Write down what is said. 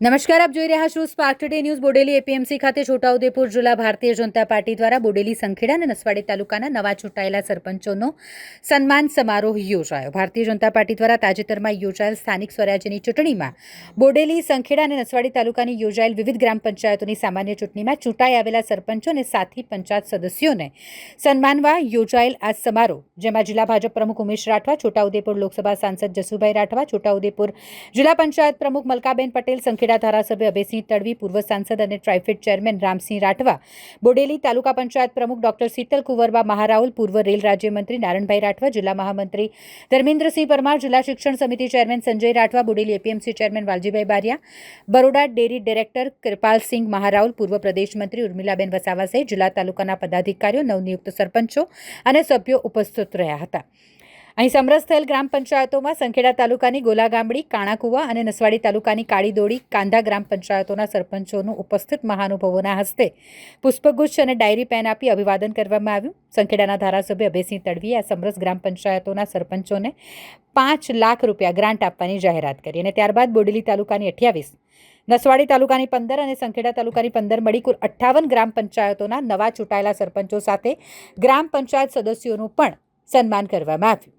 નમસ્કાર, આપ જોઈ રહ્યા છો Spark Today News Bodeli APMC ખાતે છોટાઉદેપુર જિલ્લા ભારતીય જનતા પાર્ટી દ્વારા બોડેલી સંખેડા અને નસવાડી તાલુકાના નવા ચૂંટાયેલા સરપંચોનો સન્માન સમારોહ યોજાયો. ભારતીય જનતા પાર્ટી દ્વારા તાજેતરમાં યોજાયેલ સ્થાનિક સ્વરાજ્યની ચૂંટણીમાં બોડેલી સંખેડા અને નસવાડી તાલુકાની યોજાયેલ વિવિધ ગ્રામ પંચાયતોની સામાન્ય ચૂંટણીમાં ચૂંટાઈ આવેલા સરપંચો અને સાથી પંચાયત સદસ્યોને સન્માનવા યોજાયેલ આ સમારોહ, જેમાં જિલ્લા ભાજપ પ્રમુખ ઉમેશ રાઠવા, છોટાઉદેપુર લોકસભા સાંસદ જસુભાઈ રાઠવા, છોટાઉદેપુર જિલ્લા પંચાયત પ્રમુખ મલકાબેન પટેલ, સંખેડા ધારાસભ્ય અભયસિંહ તડવી, પૂર્વ સાંસદ અને ટ્રાઇફેડ ચેરમેન રામસિંહ રાઠવા, બોડેલી તાલુકા પંચાયત પ્રમુખ ડોક્ટર શીતલ કુંવરબા, મહારાઉલ પૂર્વ રેલ રાજ્યમંત્રી નારણભાઈ રાઠવા, જિલ્લા મહામંત્રી ધર્મેન્દ્રસિંહ પરમાર, જિલ્લા શિક્ષણ સમિતિ chairman Sanjay Rathva, Bodeli APMC chairman Valjibhai Baria, Baroda dairy director Kripalsinh Maharaul, પૂર્વ પ્રદેશ મંત્રી ઉર્મિલાબેન વસાવા સહિત જિલ્લા તાલુકાના પદાધિકારીઓ, નવનિયુક્ત સરપંચો અને સભ્યો ઉપસ્થિત રહ્યા હતા. અહીં સમરસ થયેલ ગ્રામ પંચાયતોમાં સંખેડા તાલુકાની ગોલાગામડી, કાણાકુવા અને નસવાડી તાલુકાની કાળીદોડી કાંધા ગ્રામ પંચાયતોના સરપંચોનું ઉપસ્થિત મહાનુભાવોના હસ્તે પુષ્પગુચ્છ અને ડાયરી પેન આપી અભિવાદન કરવામાં આવ્યું. સંખેડાના ધારાસભ્ય અભયસિંહ તડવીએ આ સમરસ ગ્રામ પંચાયતોના સરપંચોને પાંચ લાખ રૂપિયા ગ્રાન્ટ આપવાની જાહેરાત કરી અને ત્યારબાદ બોડેલી તાલુકાની અઠ્યાવીસ, નસવાડી તાલુકાની પંદર અને સંખેડા તાલુકાની પંદર મળી કુલ અઠ્ઠાવન ગ્રામ પંચાયતોના નવા ચૂંટાયેલા સરપંચો સાથે ગ્રામ પંચાયત સદસ્યોનું પણ સન્માન કરવામાં આવ્યું.